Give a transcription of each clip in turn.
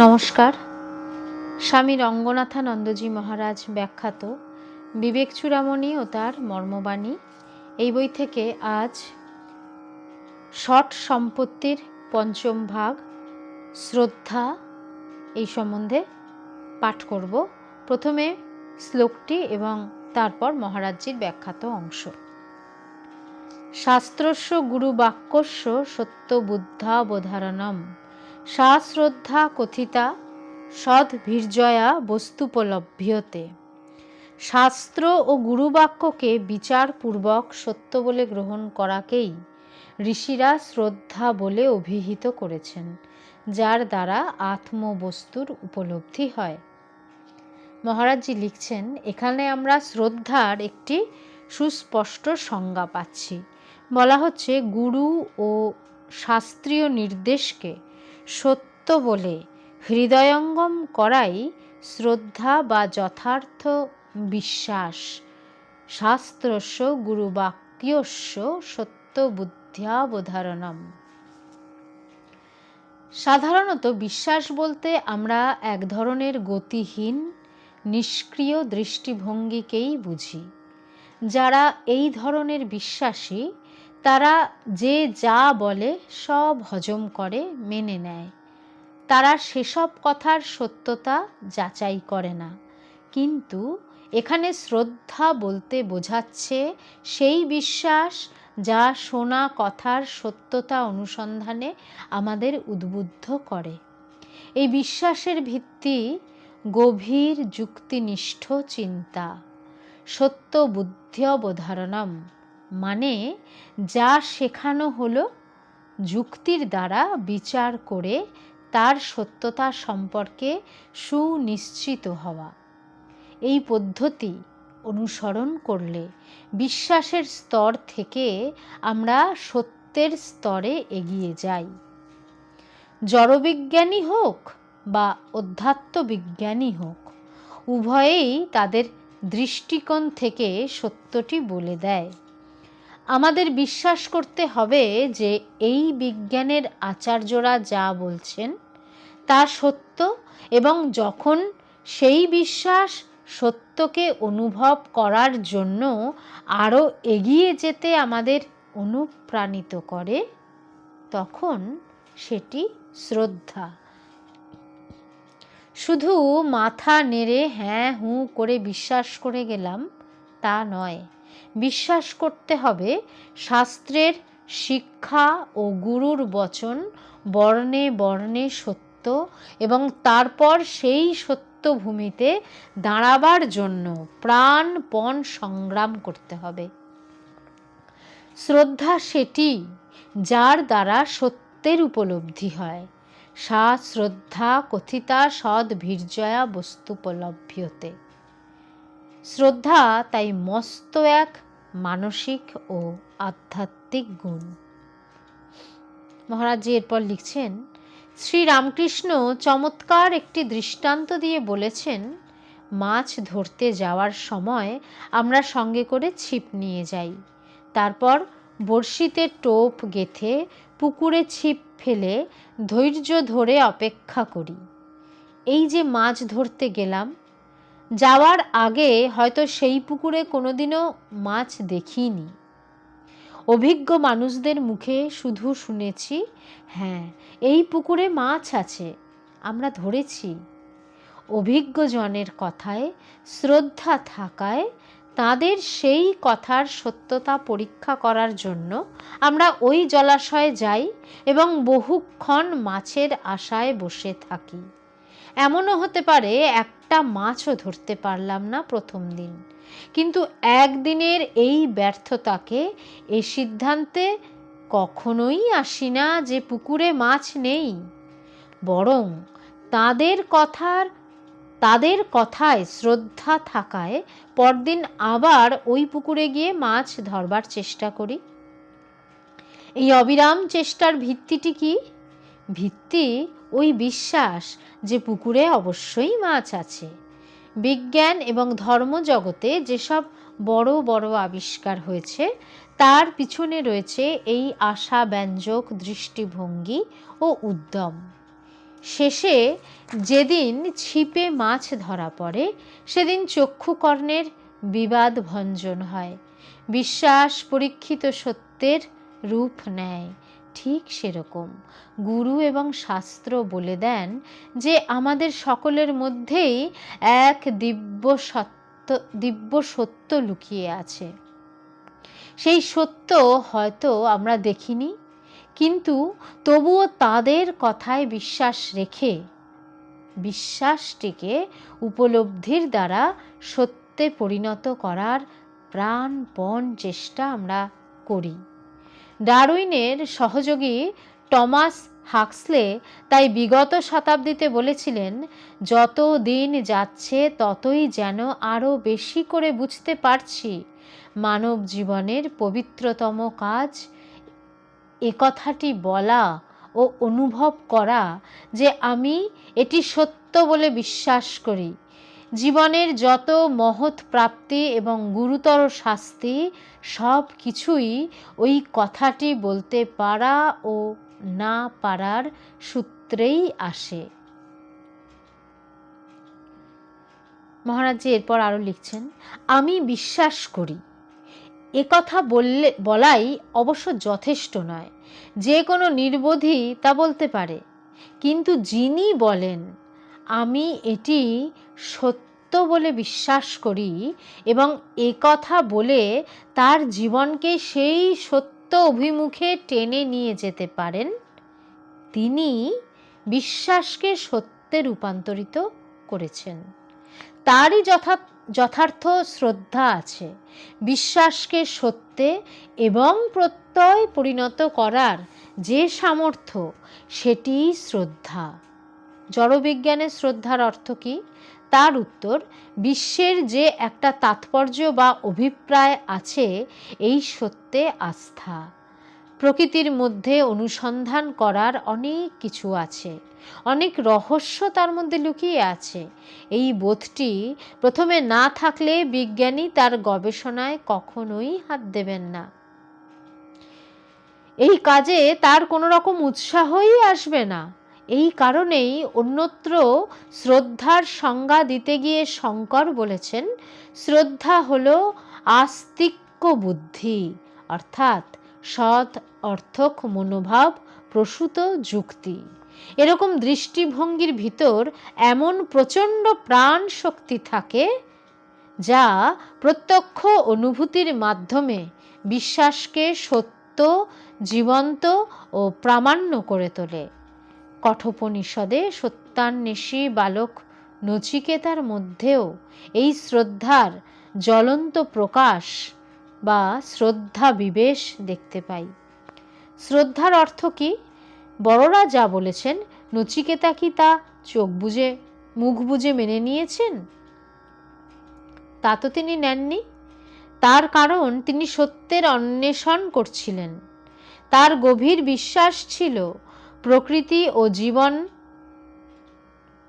নমস্কার। স্বামী রঙ্গনাথানন্দজি মহারাজ ব্যাখ্যাত বিবেক চূড়ামণি ও তার মর্মবাণী। এই বই থেকে আজ ষট সম্পত্তির পঞ্চম ভাগ শ্রদ্ধা এই সম্বন্ধে পাঠ করব। প্রথমে শ্লোকটি এবং তারপর মহারাজজির ব্যাখ্যাত অংশ। শাস্ত্রস্য গুরু বাক্যস্য সত্য বুদ্ধাবধারণম সা শ্রদ্ধা কথিতা সদ্ভীর্জয়া বস্তুপলভ্যতে। শাস্ত্র ও গুরুবাক্যকে বিচারপূর্বক সত্য বলে গ্রহণ করাকেই ঋষিরা শ্রদ্ধা বলে অভিহিত করেছেন, যার দ্বারা আত্মবস্তুর উপলব্ধি হয়। মহারাজজি লিখছেন, এখানে আমরা শ্রদ্ধার একটি সুস্পষ্ট সংজ্ঞা পাচ্ছি। বলা হচ্ছে, গুরু ও শাস্ত্রীয় নির্দেশকে সত্য বলে হৃদয়ঙ্গম করাই শ্রদ্ধা বা যথার্থ বিশ্বাস। শাস্ত্রস্য গুরুবাক্যস্য সত্য বুদ্ধ্যাবধারণম সাধারণত বিশ্বাস বলতে আমরা এক ধরনের গতিহীন, নিষ্ক্রিয় দৃষ্টিভঙ্গিকেই বুঝি। যারা এই ধরনের বিশ্বাসী তারা যে যা বলে, সব হজম করে, মেনে নেয়। তারা সেসব কথার সত্যতা যাচাই করে না। কিন্তু এখানে শ্রদ্ধা বলতে বোঝাচ্ছে সেই বিশ্বাস যা শোনা কথার সত্যতা অনুসন্ধানে আমাদের উদ্বুদ্ধ করে। এই বিশ্বাসের ভিত্তি গভীর যুক্তিনিষ্ঠ চিন্তা, সত্য বুদ্ধ্যবধারণম মানে যা শেখানো হলো যুক্তির দ্বারা বিচার করে তার সত্যতা সম্পর্কে সুনিশ্চিত হওয়া। এই পদ্ধতি অনুসরণ করলে বিশ্বাসের স্তর থেকে আমরা সত্যের স্তরে এগিয়ে যাই। জড়বিজ্ঞানী হোক বা অধ্যাত্ম বিজ্ঞানী হোক, উভয়েই তাদের দৃষ্টিকোণ থেকে সত্যটি বলে দেয়। আমাদের বিশ্বাস করতে হবে যে এই বিজ্ঞানের আচার্যরা যা বলছেন তা সত্য এবং যখন সেই বিশ্বাস সত্যকে অনুভব করার জন্য আরও এগিয়ে যেতে আমাদের অনুপ্রাণিত করে, তখন সেটি শ্রদ্ধা। শুধু মাথা নেড়ে হ্যাঁ হুঁ করে বিশ্বাস করে গেলাম তা নয়। বিশ্বাস করতে হবে শাস্ত্রের শিক্ষা ও গুরুর বচন বর্ণে বর্ণে সত্য এবং তারপর সেই সত্য ভূমিতে দাঁড়াবার জন্য প্রাণপণ সংগ্রাম করতে হবে। শ্রদ্ধা সেটি যার দ্বারা সত্যের উপলব্ধি হয়। সা শ্রদ্ধা কথিতা সদ ভীর্জয়া বস্তুপলভ্যতে। শ্রদ্ধা তাই মস্ত এক মানসিক ও আধ্যাত্মিক গুণ। মহারাজ এরপর লিখছেন, শ্রীরামকৃষ্ণ চমৎকার একটি দৃষ্টান্ত দিয়ে বলেছেন, মাছ ধরতে যাওয়ার সময় আমরা সঙ্গে করে ছিপ নিয়ে যাই। তারপর বড়শিতে টোপ গেথে পুকুরে ছিপ ফেলে ধৈর্য ধরে অপেক্ষা করি। এই যে মাছ ধরতে গেলাম যাওয়ার আগে হয়তো সেই পুকুরে কোনোদিনও মাছ দেখিনি। অভিজ্ঞ মানুষদের মুখে শুধু শুনেছি হ্যাঁ এই পুকুরে মাছ আছে, আমরা ধরেছি। অভিজ্ঞ জনের কথায় শ্রদ্ধা থাকায় তাদের সেই কথার সত্যতা পরীক্ষা করার জন্য আমরা ওই জলাশয়ে যাই এবং বহুক্ষণ মাছের আশায় বসে থাকি। এমনও হতে পারে একটা মাছও ধরতে পারলাম না প্রথম দিন। কিন্তু একদিনের এই ব্যর্থতাকে, এ সিদ্ধান্তে কখনোই আসি না যে পুকুরে মাছ নেই। বরং তাদের কথার, তাদের কথায় শ্রদ্ধা থাকায় পরদিন আবার ওই পুকুরে গিয়ে মাছ ধরবার চেষ্টা করি। এই অবিরাম চেষ্টার ভিত্তিটি কি? ভিত্তি ওই বিশ্বাস যে পুকুরে অবশ্যই মাছ আছে। বিজ্ঞান এবং ধর্মজগতে যেসব বড় বড় আবিষ্কার হয়েছে, তার পিছনে রয়েছে এই আশা ব্যঞ্জক দৃষ্টিভঙ্গি ও উদ্যম। শেষে যেদিন ছিপে মাছ ধরা পড়ে, সেদিন চক্ষুকর্ণের বিবাদ ভঞ্জন হয়। বিশ্বাস পরীক্ষিত সত্যের রূপ নেয়। ঠিক সেরকম। গুরু এবং শাস্ত্র বলে দেন যে, আমাদের সকলের মধ্যেই এক দিব্য সত্য দিব্য সত্য লুকিয়ে আছে। সেই সত্য হয়তো আমরা দেখিনি, কিন্তু তবুও তাদের কথায় বিশ্বাস রেখে, বিশ্বাসটিকে উপলব্ধির দ্বারা সত্যে পরিণত করার প্রাণপণ চেষ্টা আমরা করি। ডারউইনের সহযোগী টমাস হাক্সলে তাই বিগত শতাব্দীতে বলেছিলেন, যত দিন যাচ্ছে, ততই যেন আরও বেশি করে বুঝতে পারছি। মানব জীবনের পবিত্রতম কাজ এ কথাটি বলা ও অনুভব করা যে আমি এটি সত্য বলে বিশ্বাস করি। জীবনের যত মহৎ প্রাপ্তি এবং গুরুতর শাস্তি, সব কিছুই ওই কথাটি বলতে পারা ও না পারার সূত্রেই আসে। মহারাজজি এরপর আরও লিখছেন, আমি বিশ্বাস করি কথা বললে, বলাই অবশ্য যথেষ্ট নয়। যে কোনো নির্বোধী তা বলতে পারে। কিন্তু যিনি বলেন, আমি এটি সত্য বলে বিশ্বাস করি এবং এ কথা বলে তার জীবনকে সেই সত্য অভিমুখে টেনে নিয়ে যেতে পারেন। তিনি বিশ্বাসকে সত্যে রূপান্তরিত করেছেন। তারই যথা, যথার্থ শ্রদ্ধা আছে। বিশ্বাসকে সত্যে এবং প্রত্যয় পরিণত করার যে সামর্থ্য সেটি শ্রদ্ধা। জড়বিজ্ঞানের শ্রদ্ধার অর্থ কী? তার উত্তর, বিশ্বের যে একটা তাৎপর্য বা অভিপ্রায় আছে, এই সত্যে আস্থা। প্রকৃতির মধ্যে অনুসন্ধান করার অনেক কিছু আছে। অনেক রহস্য তার মধ্যে লুকিয়ে আছে। এই বোধটি প্রথমে না থাকলে বিজ্ঞানী তার গবেষণায় কখনোই হাত দেবেন না। এই কাজে তার কোনো রকম উৎসাহই আসবে না। এই কারণেই অন্যত্র শ্রদ্ধার সংজ্ঞা দিতে গিয়ে শঙ্কর বলেছেন, শ্রদ্ধা হল আস্তিক্য বুদ্ধি, অর্থাৎ সৎ অর্থক মনোভাব প্রসূত যুক্তি। এরকম দৃষ্টিভঙ্গির ভিতর এমন প্রচণ্ড প্রাণ শক্তি থাকে যা প্রত্যক্ষ অনুভূতির মাধ্যমে বিশ্বাসকে সত্য, জীবন্ত ও প্রামাণ্য করে তোলে। কঠোপনিষদে সত্যান্বেষী বালক নচিকেতার মধ্যেও এই শ্রদ্ধার জ্বলন্ত প্রকাশ বা শ্রদ্ধা বিবেশ দেখতে পাই। শ্রদ্ধার অর্থ কি? বড়রা যা বলেছেন, নচিকেতা কি তা চোখ বুঝে মুখ বুঝে মেনে নিয়েছেন? তা তো তিনি নেননি। তার কারণ তিনি সত্যের অন্বেষণ করছিলেন। তার গভীর বিশ্বাস ছিল প্রকৃতি ও জীবন,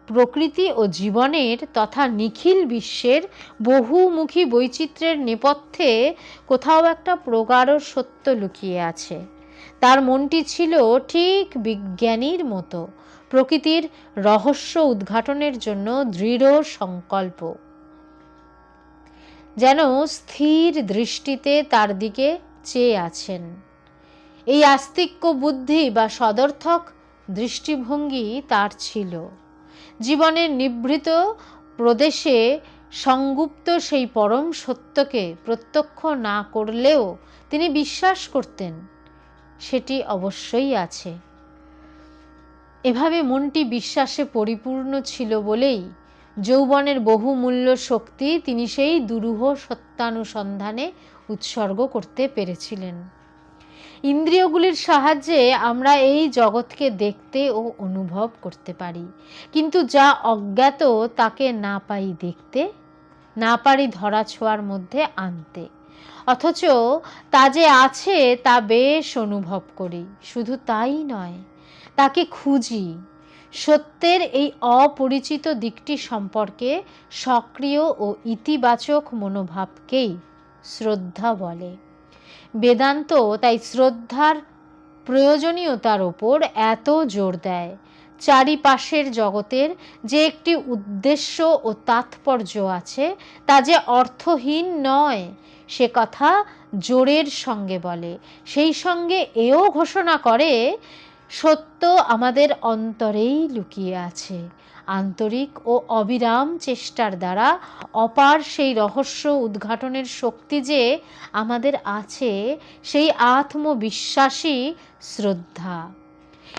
প্রকৃতি ও জীবনের তথা নিখিল বিশ্বের বহুমুখী বৈচিত্র্যের নেপথ্যে কোথাও একটা প্রগাঢ় সত্য লুকিয়ে আছে। তার মনটি ছিল ঠিক বিজ্ঞানীর মতো। প্রকৃতির রহস্য উদ্ঘাটনের জন্য দৃঢ় সংকল্প। যেন স্থির দৃষ্টিতে তার দিকে চেয়ে আছেন। এই আস্তিক্য বুদ্ধি বা সদর্থক দৃষ্টিভঙ্গি তার ছিল। জীবনের নিভৃত প্রদেশে সংগুপ্ত সেই পরম সত্যকে প্রত্যক্ষ না করলেও তিনি বিশ্বাস করতেন, সেটি অবশ্যই আছে। এভাবে মনটি বিশ্বাসে পরিপূর্ণ ছিল বলেই যৌবনের বহুমূল্য শক্তি তিনি সেই দুরূহ সত্যানুসন্ধানে উৎসর্গ করতে পেরেছিলেন। ইন্দ্রিয়গুলির সাহায্যে আমরা এই জগৎকে দেখতে ও অনুভব করতে পারি। কিন্তু যা অজ্ঞাত তাকে না পাই দেখতে, না পারি ধরা ছোঁয়ার মধ্যে আনতে। অথচ তা যে আছে তা বেশ অনুভব করি, শুধু তাই নয়, তাকে খুঁজি। সত্যের এই অপরিচিত দিকটি সম্পর্কে সক্রিয় ও ইতিবাচক মনোভাবকেই শ্রদ্ধা বলে। বেদান্ত তাই শ্রদ্ধার প্রয়োজনীয়তার ওপর এত জোর দেয়। চারিপাশের জগতের যে একটি উদ্দেশ্য ও তাৎপর্য আছে, তা যে অর্থহীন নয়, সে কথা জোরের সঙ্গে বলে। সেই সঙ্গে এও ঘোষণা করে, সত্য আমাদের অন্তরেই লুকিয়ে আছে। আন্তরিক ও অবিরাম চেষ্টার দ্বারা অপার সেই রহস্য উদ্ঘাটনের শক্তি যে আমাদের আছে, সেই আত্মবিশ্বাসী শ্রদ্ধা।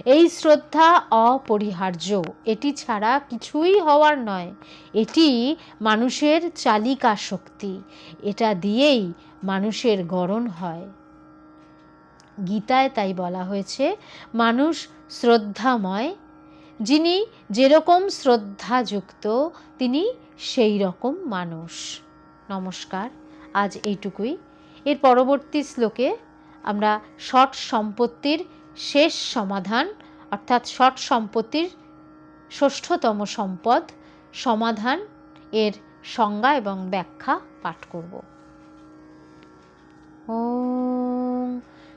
এই শ্রদ্ধা অপরিহার্য। এটি ছাড়া কিছুই হওয়ার নয়। এটি মানুষের চালিকা শক্তি। এটা দিয়েই মানুষের গড়ন হয়। গীতায় তাই বলা হয়েছে, মানুষ শ্রদ্ধাময় যিনি যেরকম শ্রদ্ধাযুক্ত, তিনি সেই রকম মানুষ। নমস্কার, আজ এইটুকুই। এর পরবর্তী শ্লোকে আমরা ষট সম্পত্তির শেষ সমাধান, অর্থাৎ ষট সম্পত্তির ষষ্ঠতম সম্পদ, সমাধান এর সংজ্ঞা এবং ব্যাখ্যা পাঠ করব। ওম